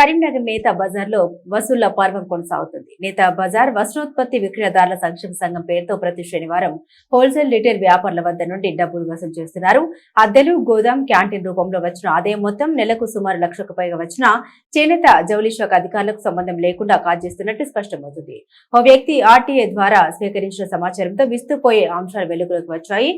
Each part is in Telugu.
కరీంనగర్ నేత బజార్లో వసూళ్ళ పర్వం కొనసాగుతుంది. నేత బజార్ వస్త్రోత్పత్తి విక్రయదారుల సంక్షేమ సంఘం పేరుతో ప్రతి శనివారం హోల్సేల్ రిటైల్ వ్యాపారుల వద్ద నుండి డబ్బులు వసూలు చేస్తున్నారు. అద్దెలు గోదాం క్యాంటీన్ రూపంలో వచ్చిన ఆదాయం మొత్తం నెలకు సుమారు లక్షకు పైగా వచ్చిన చేనేత జౌళి శాఖ అధికారులకు సంబంధం లేకుండా కాజేస్తున్నట్టు స్పష్టమవుతుంది. ఓ వ్యక్తి ఆర్టీఏ ద్వారా స్వీకరించిన సమాచారంతో విస్తుపోయే అంశాలు వెలుగులోకి వచ్చాయి.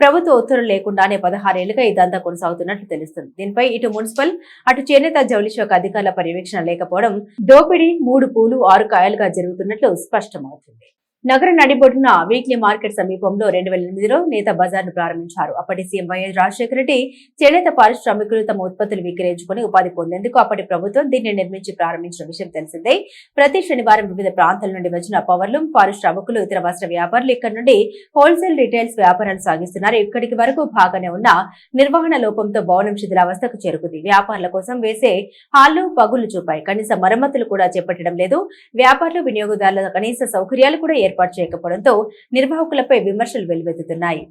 ప్రభుత్వ ఉత్తర్వులు లేకుండానే పదహారేళ్ళుగా ఇదంతా కొనసాగుతున్నట్లు తెలుస్తుంది. దీనిపై ఇటు మున్సిపల్ అటు చేనేత జౌళి శాఖ అధికారుల పర్యవేక్షణ లేకపోవడం దోపిడీ మూడు పూలు ఆరు కాయలుగా జరుగుతున్నట్లు స్పష్టమవుతుంది. నగర నడిబొడ్డున వీక్లీ మార్కెట్ సమీపంలో రెండు వేల ఎనిమిదిలో నేత బజార్ను ప్రారంభించారు. అప్పటి సీఎం వైఎస్ రాజశేఖర రెడ్డి చేనేత పారిశ్రామికులు తమ ఉత్పత్తులు విక్రయించుకుని ఉపాధి పొందేందుకు అప్పటి ప్రభుత్వం దీన్ని నిర్మించి ప్రారంభించిన విషయం తెలిసిందే. ప్రతి శనివారం వివిధ ప్రాంతాల నుండి వచ్చిన పవర్లు పారిశ్రామికులు ఇతర వస్త్ర వ్యాపారులు ఇక్కడి నుండి హోల్సేల్ రిటైల్స్ వ్యాపారాలు సాగిస్తున్నారు. ఇక్కడికి వరకు బాగానే ఉన్న నిర్వహణ లోపంతో భవనం శిథిలావస్థకు చేరుకుంది. వ్యాపారుల కోసం వేసే హాళ్ళు పగులు చూపాయి. కనీస మరమ్మతులు కూడా చేపట్టడం లేదు. వ్యాపారులు వినియోగదారుల కనీస సౌకర్యాలు కూడా ఏర్పాటు చేయకపోవడంతో నిర్వాహకులపై విమర్శలు వెల్లువెత్తుతున్నాయి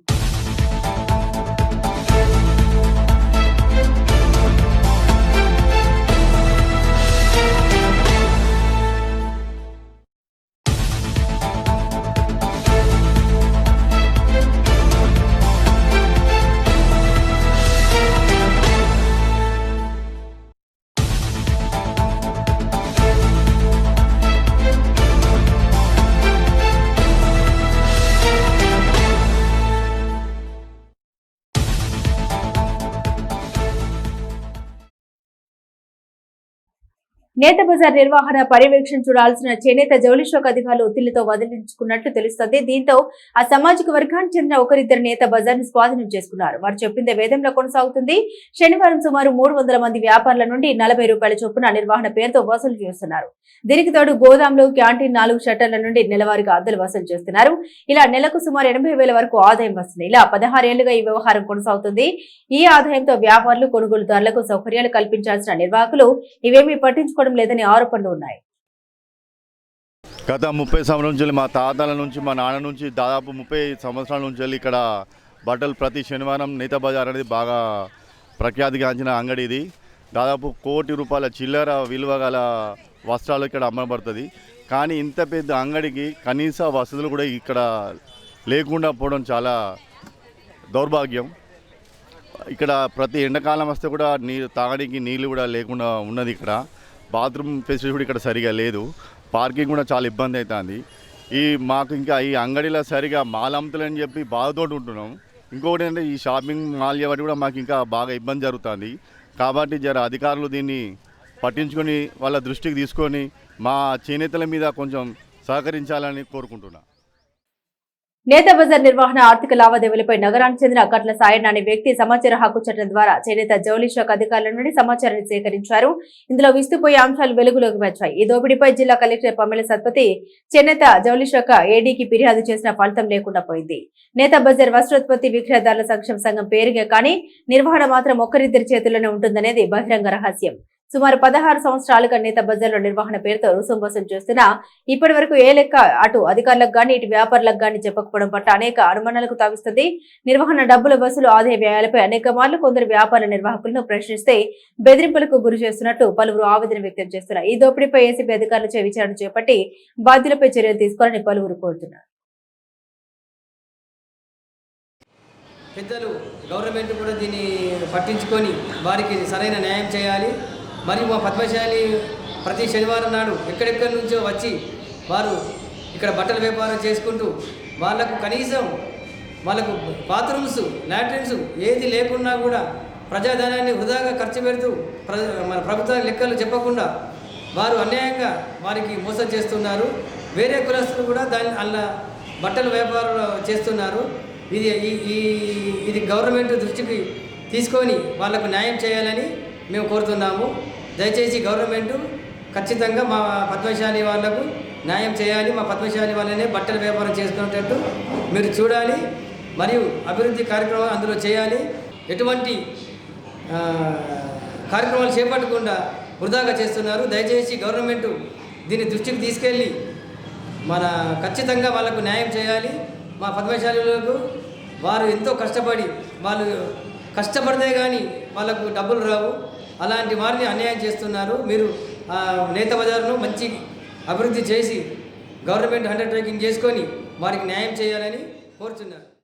నేత బజార్ నిర్వహణ పర్యవేక్షణ చూడాల్సిన చేనేత జౌళి శాఖ అధికారులు ఒత్తిళ్ళతో వదిలించుకున్నట్లు తెలుస్తోంది. దీంతో ఆ సామాజిక వర్గానికి చెందిన ఒకరిద్దరు నేత బజార్ను స్వాధీనం చేసుకున్నారు. వారు చెప్పిందే వేదంలో కొనసాగుతుంది. శనివారం సుమారు మూడు వందల మంది వ్యాపారుల నుండి నలభై రూపాయల చొప్పున నిర్వహణ పేరుతో వసూలు చేస్తున్నారు. దీనికి తోడు గోదాంలో క్యాంటీన్ నాలుగు షట్టర్ల నుండి నెలవారీగా అద్దెలు వసూలు చేస్తున్నారు. ఇలా నెలకు సుమారు ఎనభై వేల వరకు ఆదాయం వస్తుంది. ఇలా పదహారేళ్ళుగా ఈ వ్యవహారం కొనసాగుతుంది. ఈ ఆదాయంతో వ్యాపారులు కొనుగోలుదారులకు సౌకర్యాలు కల్పించాల్సిన నిర్వాహకులు ఇవేమీ పట్టించుకోవడం లేదని ఆరోపణలు ఉన్నాయి. గత ముప్పై సంవత్సరాల నుంచి మా తాతల నుంచి మా నాన్న నుంచి దాదాపు ముప్పై సంవత్సరాల నుంచి వెళ్ళి ఇక్కడ బట్టలు ప్రతి శనివారం నేత బజార్ అనేది బాగా ప్రఖ్యాతిగాంచిన అంగడి ఇది. దాదాపు కోటి రూపాయల చిల్లర విలువ గల వస్త్రాలు ఇక్కడ అమ్మబడుతుంది. కానీ ఇంత పెద్ద అంగడికి కనీస వసతులు కూడా ఇక్కడ లేకుండా పోవడం చాలా దౌర్భాగ్యం. ఇక్కడ ప్రతి ఎండాకాలం వస్తే కూడా నీరు తాగడానికి నీళ్ళు కూడా లేకుండా ఉన్నది ఇక్కడ. బాత్రూమ్ ఫెసిలిటీ కూడా ఇక్కడ సరిగా లేదు. పార్కింగ్ కూడా చాలా ఇబ్బంది అవుతుంది ఈ మాకు ఇంకా ఈ అంగడిలో సరిగా మాల్ అమ్ముతలని చెప్పి బాధతోటి ఉంటున్నాం. ఇంకొకటి ఏంటంటే ఈ షాపింగ్ మాల్ చేయబట్టి కూడా మాకు ఇంకా బాగా ఇబ్బంది జరుగుతుంది. కాబట్టి జర అధికారులు దీన్ని పట్టించుకొని వాళ్ళ దృష్టికి తీసుకొని మా చేనేతల మీద కొంచెం సహకరించాలని కోరుకుంటున్నాను నేత బజార్ నిర్వహణ ఆర్థిక లావాదేవీలపై నగరానికి చెందిన కట్ల సాయన్న అనే వ్యక్తి సమాచార హక్కు చట్టం ద్వారా చేనేత జౌళి శాఖ అధికారుల నుండి సమాచారాన్ని సేకరించారు. ఇందులో విస్తుపోయే అంశాలు వెలుగులోకి వచ్చాయి. ఈ దోపిడీపై జిల్లా కలెక్టర్ పమ్మెల సత్పతి చేనేత జౌళి శాఖ ఏడీకి ఫిర్యాదు చేసిన ఫలితం లేకుండా పోయింది. నేత బజార్ వస్త్రోత్పత్తి విక్రయదారుల సంక్షేమ సంఘం పేరుగా కానీ నిర్వహణ మాత్రం ఒక్కరిద్దరి చేతుల్లోనే ఉంటుందనేది బహిరంగ రహస్యం. సుమారు పదహారు సంవత్సరాలుగా నేత బజార్లో నిర్వహణ పేరుతో రుసుం వసూలు చేస్తున్నా ఇప్పటి వరకు ఏ లెక్క అటు అధికారులకు గాని ఇటు వ్యాపారులకు గాని చెప్పకపోవడం పట్ల అనేక అనుమానాలకు తావిస్తుంది. నిర్వహణ డబ్బుల వసూలు ఆదాయ వ్యయాలపై అనేక మార్లు కొందరు వ్యాపార నిర్వాహకులను ప్రశ్నిస్తే బెదిరింపులకు గురి చేస్తున్నట్టు పలువురు ఆవేదన వ్యక్తం చేస్తున్నారు. ఈ దోపిడీపై ఏసీబీ అధికారులచే విచారణ చేపట్టి బాధ్యులపై చర్యలు తీసుకోవాలని పలువురు కోరుతున్నారు. పెద్దలు గవర్నమెంట్ కూడా దీన్ని పట్టించుకొని వారికి సరైన న్యాయం చేయాలి. మరియు మా పద్మశాలి ప్రతి శనివారం నాడు ఎక్కడెక్కడి నుంచో వచ్చి వారు ఇక్కడ బట్టల వ్యాపారం చేసుకుంటూ వాళ్ళకు కనీసం వాళ్ళకు బాత్రూమ్స్ లాట్రిన్స్ ఏది లేకున్నా కూడా ప్రజాధనాన్ని వృధాగా ఖర్చు పెడుతూ ప్ర మన ప్రభుత్వ లెక్కలు చెప్పకుండా వారు అన్యాయంగా వారికి మోసం చేస్తున్నారు. వేరే కులస్తులు కూడా దాని అలా బట్టల వ్యాపారం చేస్తున్నారు. ఇది ఈ ఈ- ఇది గవర్నమెంట్ దృష్టికి తీసుకొని వాళ్ళకు న్యాయం చేయాలని మేము కోరుతున్నాము. దయచేసి గవర్నమెంట్ ఖచ్చితంగా మా పద్మశాలి వాళ్ళకు న్యాయం చేయాలి. మా పద్మశాలి వాళ్ళనే బట్టల వ్యాపారం చేసుకునేటట్టు మీరు చూడాలి. మరియు అభివృద్ధి కార్యక్రమాలు అందులో చేయాలి. ఎటువంటి కార్యక్రమాలు చేపట్టకుండా వృధాగా చేస్తున్నారు. దయచేసి గవర్నమెంట్ దీన్ని దృష్టికి తీసుకెళ్ళి మన ఖచ్చితంగా వాళ్ళకు న్యాయం చేయాలి. మా పద్మశాలులకు వారు ఎంతో కష్టపడి వాళ్ళు కష్టపడితే కానీ వాళ్ళకు డబ్బులు రావు. అలాంటి వారిని అన్యాయం చేస్తున్నారు. మీరు నేత బజార్ను మంచి అభివృద్ధి చేసి గవర్నమెంట్ హండ్రెడ్ ట్రేకింగ్ చేసుకొని వారికి న్యాయం చేయాలని కోరుతున్నారు